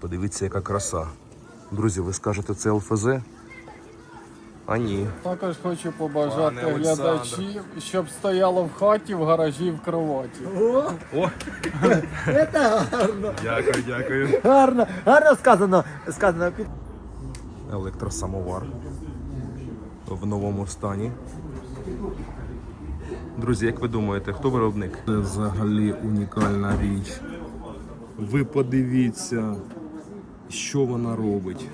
Подивіться, яка краса. Друзі, ви скажете, це ЛФЗ? А ні. Також хочу побажати Пане Олександр. глядачів, щоб стояло в хаті, в гаражі, в кроваті. О, Це гарно, дякую, дякую. гарно, гарно сказано. сказано. Електросамовар в новому стані. Друзі, як ви думаєте, хто виробник? Це взагалі унікальна річ. Ви подивіться, що вона робить.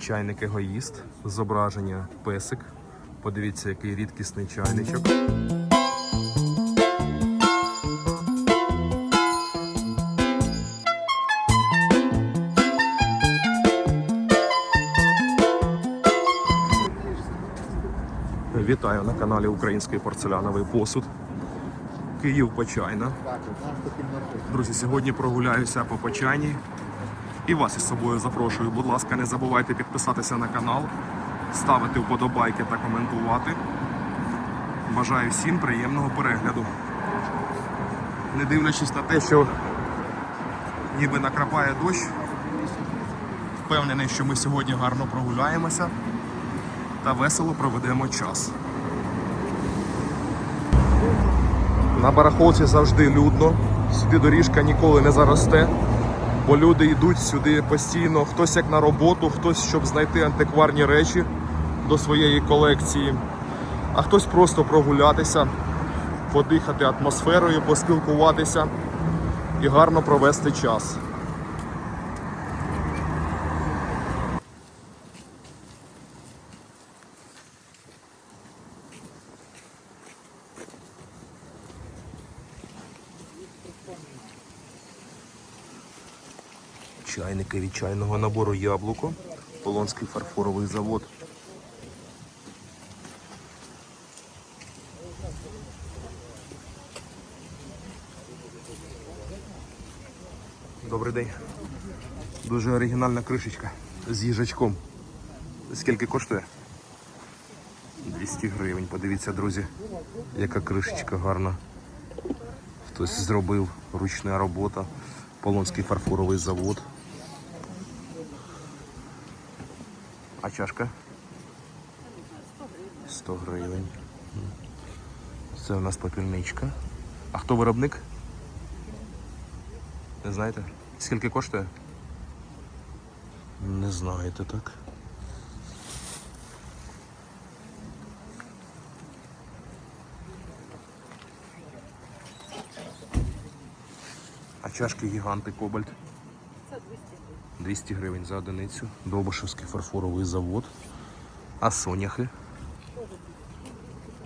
Чайник егоїст, зображення песик. Подивіться, який рідкісний чайничок. Вітаю на каналі Український порцеляновий посуд. Київ Почайна. Друзі, сьогодні прогуляюся по Почайні і вас із собою запрошую. Будь ласка, не забувайте підписатися на канал, ставити вподобайки та коментувати. Бажаю всім приємного перегляду. Не дивлячись на те, що ніби накрапає дощ, впевнений, що ми сьогодні гарно прогуляємося та весело проведемо час. На барахолці завжди людно, сюди доріжка ніколи не заросте, бо люди йдуть сюди постійно, хтось як на роботу, хтось щоб знайти антикварні речі до своєї колекції, а хтось просто прогулятися, подихати атмосферою, поспілкуватися і гарно провести час. Чайники від чайного набору яблуко. Полонський фарфоровий завод. Добрий день. Дуже оригінальна кришечка з їжачком. Скільки коштує? 200 гривень. Подивіться, друзі, яка кришечка гарна. Хтось зробив ручна робота. Полонський фарфоровий завод. Чашка? 100 гривень. Це у нас попільничка. А хто виробник? Не знаєте? Скільки коштує? Не знаєте, так? А чашки гіганти Кобальт? 200 гривень за одиницю. Довбишевський фарфоровий завод. А соняхи?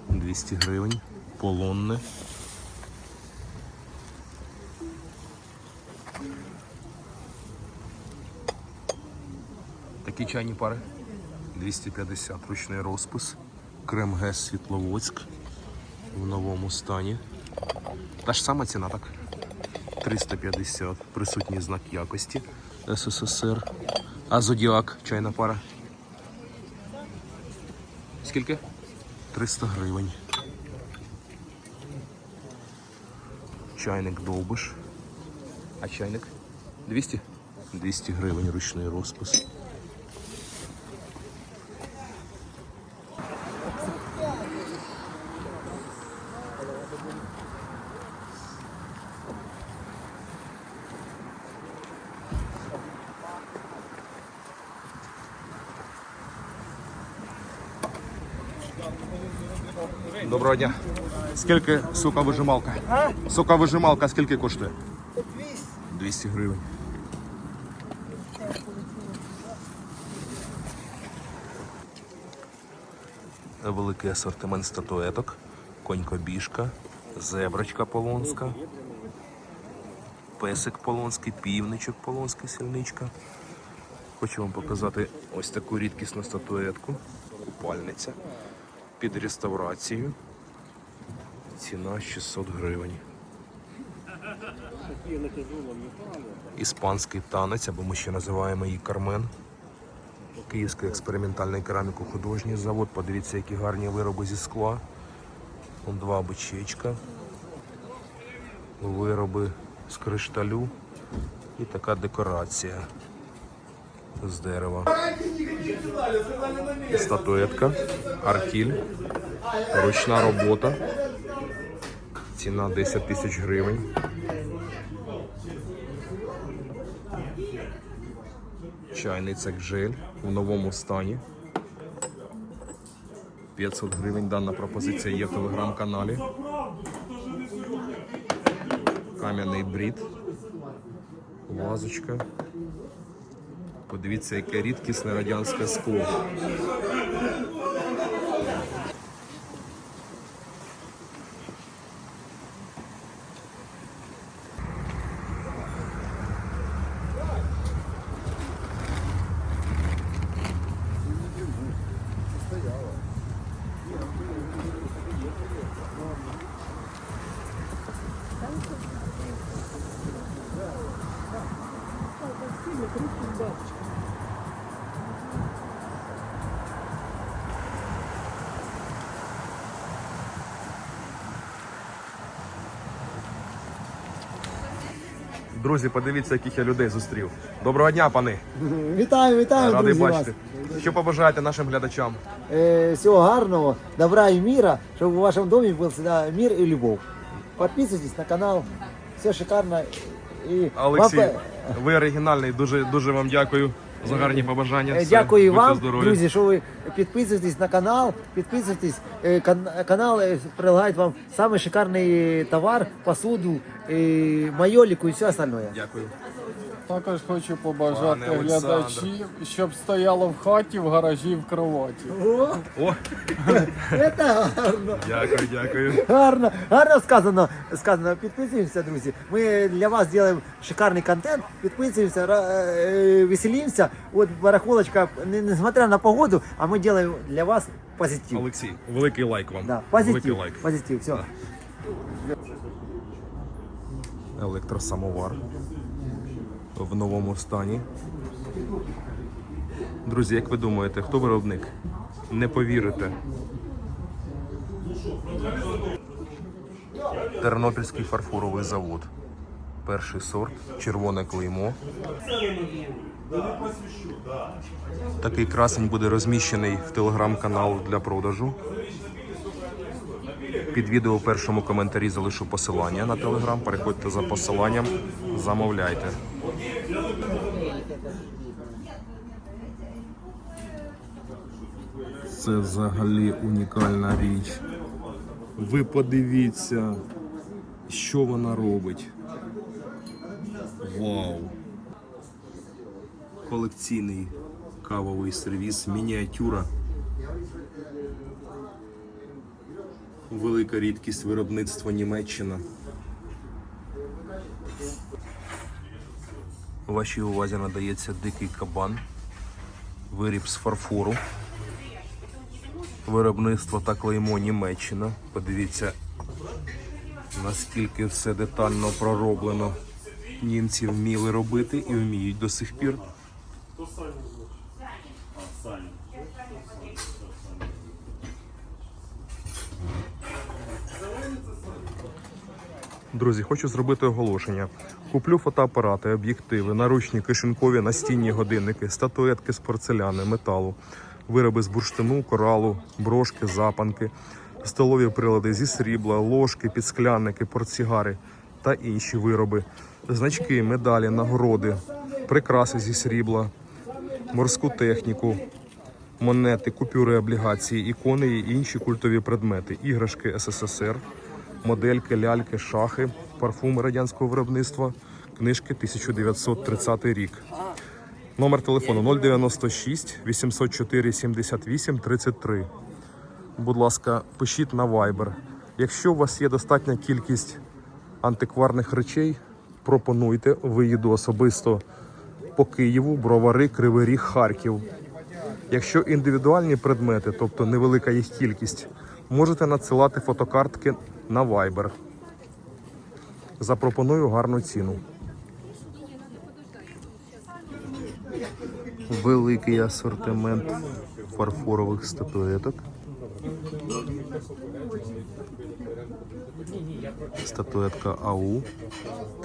200 гривень. Полонне. Такі чайні пари. 250 ручний розпис. Крем ГЕС Світловодськ в новому стані. Та ж сама ціна, так? 350. Присутній знак якості СССР. А Зодіак, чайна пара. Скільки? 300 гривень. Чайник довбиш. А чайник? 200? 200 гривень ручний розпис. Доброго дня. Скільки сука вижималка? Сука вижималка скільки коштує? 200 гривень. Великий асортимент статуеток, конькобіжка, зеброчка полонська, песик полонський, півничок полонський, сільничка. Хочу вам показати ось таку рідкісну статуетку, купальниця під реставрацією. Ціна 600 гривень. Іспанський танець, або ми ще називаємо її Кармен. Київський експериментальний кераміко-художній завод. Подивіться, які гарні вироби зі скла. Вон два бичечка. Вироби з кришталю. І така декорація з дерева. Статуетка, артіль, ручна робота. Ціна 10 тисяч гривень. Чайний цекжель в новому стані. 500 гривень дана пропозиція є в телеграм-каналі. Кам'яний брід. Вазочка. Подивіться, яке рідкісне радянське скло. Друзі, подивіться, яких я людей зустрів. Доброго дня, пани! Вітаю, вітаю, Радий друзі, бачити. Що побажаєте нашим глядачам? Е, всього гарного, добра і міра, щоб у вашому домі був завжди мир і любов. Підписуйтесь на канал, все шикарно. І Олексій, вам, ви оригінальний. Дуже дуже вам дякую за гарні побажання. е, Все, Дякую будьте вам, здорові. друзі, що ви підписуєтесь на канал, підписуйтесь. Е, кан- Канал е, прилагає вам самий шикарний товар, посуду, е, майоліку і все остальное. Дякую. Також хочу побажати Пане Олександр. глядачів, щоб стояло в хаті, в гаражі, в кроваті. О, О, це гарно. дякую, дякую. Гарно, гарно сказано. сказано. Підписуємося, друзі. Ми для вас робимо шикарний контент. Підписуємося, ра- е, веселимося. От барахолочка, не- несмотря на погоду, а ми робимо для вас позитив. Олексій, великий лайк вам. Да, Великий позитив. лайк. Позитив. Все. Електросамовар в новому стані. Друзі, як ви думаєте, хто виробник? Не повірите. Тернопільський фарфоровий завод. Перший сорт, червоне клеймо. Такий красень буде розміщений в телеграм-канал для продажу. Під відео в першому коментарі залишу посилання на телеграм. Переходьте за посиланням, замовляйте. Це взагалі унікальна річ. Ви подивіться, що вона робить. Вау! Колекційний кавовий сервіс, мініатюра. Велика рідкість виробництва Німеччина. Вашій увазі надається дикий кабан, виріб з фарфору. Виробництво та клеймо Німеччина. Подивіться, наскільки все детально пророблено. Німці вміли робити і вміють до сих пір. Друзі, хочу зробити оголошення. Куплю фотоапарати, об'єктиви, наручні, кишенькові, настінні годинники, статуетки з порцеляни, металу, вироби з бурштину, коралу, брошки, запанки, столові прилади зі срібла, ложки, підсклянники, портсігари та інші вироби, значки, медалі, нагороди, прикраси зі срібла, морську техніку, монети, купюри, облігації, ікони і інші культові предмети, іграшки СССР, модельки, ляльки, шахи, парфуми радянського виробництва, книжки 1930 рік. Номер телефону 096 804 78 33. Будь ласка, пишіть на Viber. Якщо у вас є достатня кількість антикварних речей, пропонуйте, виїду особисто по Києву, Бровари, Кривий Ріг, Харків. Якщо індивідуальні предмети, тобто невелика їх кількість, можете надсилати фотокартки на Viber. Запропоную гарну ціну. Великий асортимент фарфорових статуеток. Статуетка АУ.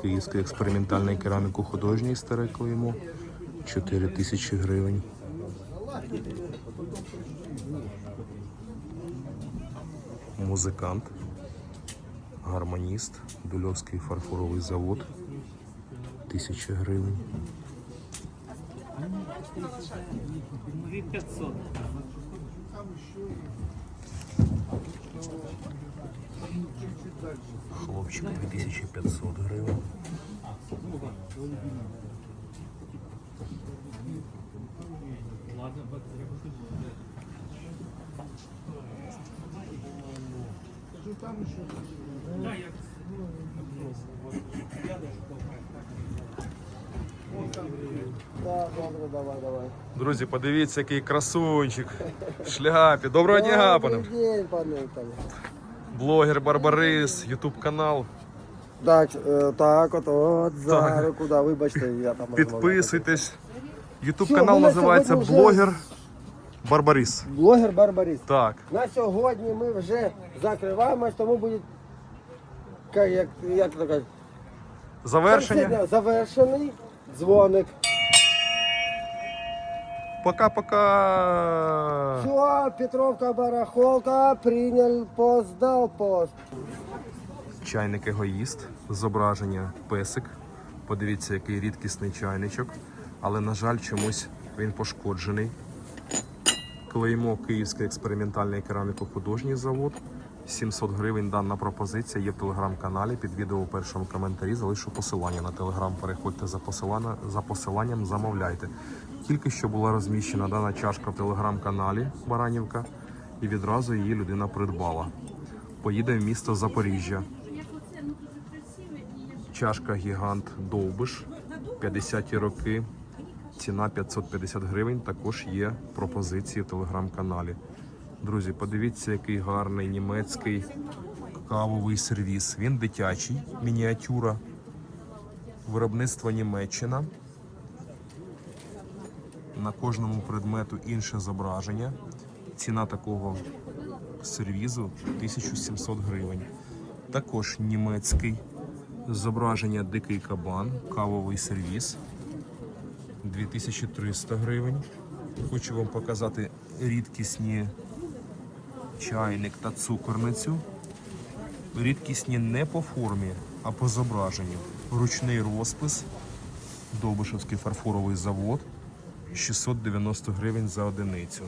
Київський експериментальний кераміку художній старе клеймо. 4 тисячі гривень. Музикант. Гармоніст. Дульовський фарфоровий завод. Тисяча гривень. Хлопчик 2500 гривень. Давай, давай. Друзі, подивіться, який красунчик. В шляпі. Доброго дня, пане. Добрий день, пане Віталій. Блогер Барбарис, Ютуб канал. Так, е, так, от, от, за руку, да, вибачте, я там Підписуйтесь. Ютуб канал називається Блогер Барбарис. Блогер Барбарис. Так. На сьогодні ми вже закриваємось, тому буде, як, як, як то кажуть, Завершення. завершений дзвоник. Пока-пока. Все, Петровка, барахолка, прийняв пост, дав пост. Чайник егоїст, зображення песик. Подивіться, який рідкісний чайничок. Але, на жаль, чомусь він пошкоджений. Клеймо Київський експериментальний кераміко-художній завод. 700 гривень дана пропозиція є в телеграм-каналі. Під відео у першому коментарі залишу посилання на телеграм. Переходьте за, посилання, за посиланням, замовляйте. Тільки що була розміщена дана чашка в телеграм-каналі Баранівка, і відразу її людина придбала. Поїде в місто Запоріжжя. Чашка гігант Довбиш 50-ті роки. Ціна 550 гривень. Також є пропозиції в телеграм-каналі. Друзі, подивіться, який гарний німецький кавовий сервіс. Він дитячий, мініатюра. Виробництво Німеччина. На кожному предмету інше зображення. Ціна такого сервізу 1700 гривень. Також німецький зображення Дикий кабан, кавовий сервіс 2300 гривень. Хочу вам показати рідкісні чайник та цукорницю. Рідкісні не по формі, а по зображенню. Ручний розпис, Довбишевський фарфоровий завод 690 гривень за одиницю.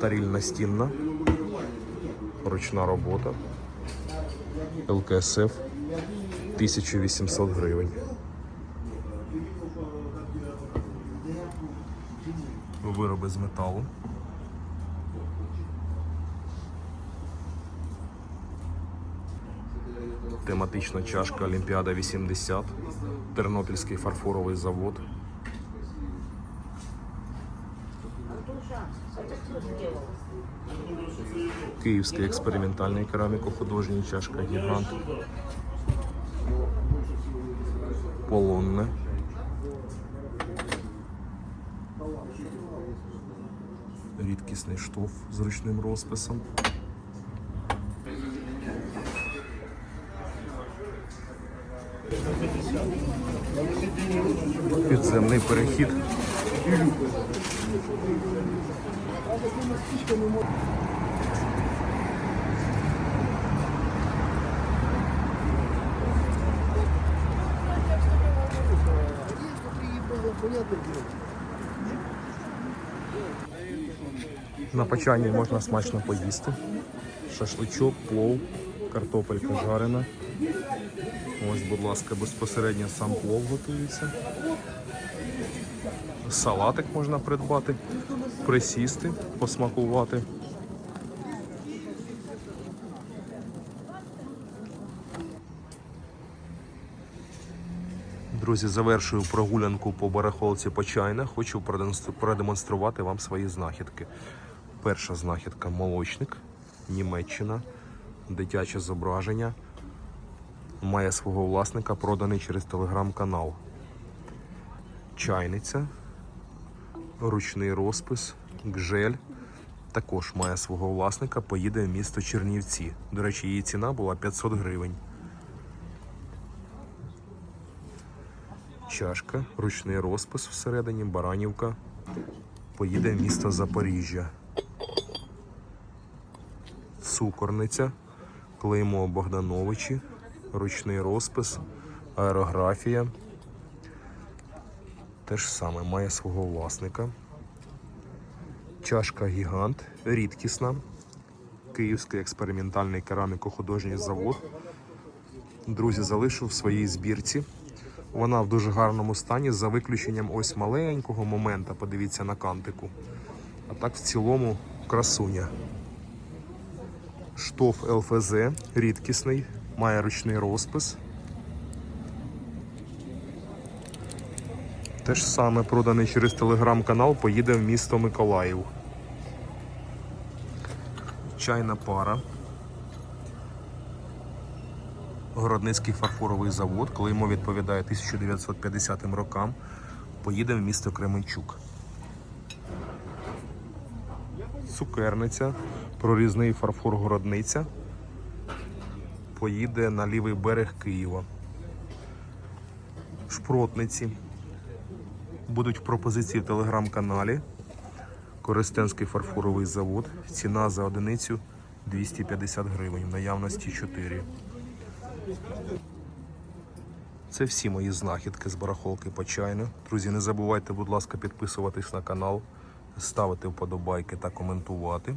Таріль настінна, ручна робота, ЛКСФ 1800 гривень. Вироби з металу. Тематична чашка Олімпіада 80, Тернопільський фарфоровий завод. Київський експериментальний кераміко-художній чашка Гігант. Полонне. Рідкісний штоф з ручним розписом. Підземний перехід. На почанні можна смачно поїсти. Шашличок, плов, картопелька жарена. Ось, будь ласка, безпосередньо сам плов готується. Салатик можна придбати, присісти, посмакувати. Друзі, завершую прогулянку по барахолці Почайна. Хочу продемонстру- продемонструвати вам свої знахідки. Перша знахідка молочник, Німеччина, дитяче зображення. Має свого власника, проданий через телеграм-канал. Чайниця, ручний розпис, гжель також має свого власника, поїде в місто Чернівці. До речі, її ціна була 500 гривень. Чашка, ручний розпис всередині, баранівка. Поїде в місто Запоріжжя. Цукорниця, клеймо Богдановичі, ручний розпис, аерографія. Те ж саме має свого власника. Чашка гігант, рідкісна. Київський експериментальний кераміко-художній завод. Друзі, залишу в своїй збірці. Вона в дуже гарному стані, за виключенням ось маленького момента. Подивіться на кантику. А так в цілому красуня. Штоф ЛФЗ, рідкісний, має ручний розпис. Те ж саме проданий через телеграм-канал, поїде в місто Миколаїв. Чайна пара. Городницький фарфоровий завод, клеймо відповідає 1950 рокам, поїде в місто Кременчук. Цукерниця, прорізний фарфор Городниця. Поїде на лівий берег Києва. Шпротниці будуть в пропозиції в телеграм-каналі. Коростенський фарфоровий завод. Ціна за одиницю 250 гривень, в наявності 4. Це всі мої знахідки з барахолки Почайна. Друзі, не забувайте, будь ласка, підписуватись на канал, ставити вподобайки та коментувати.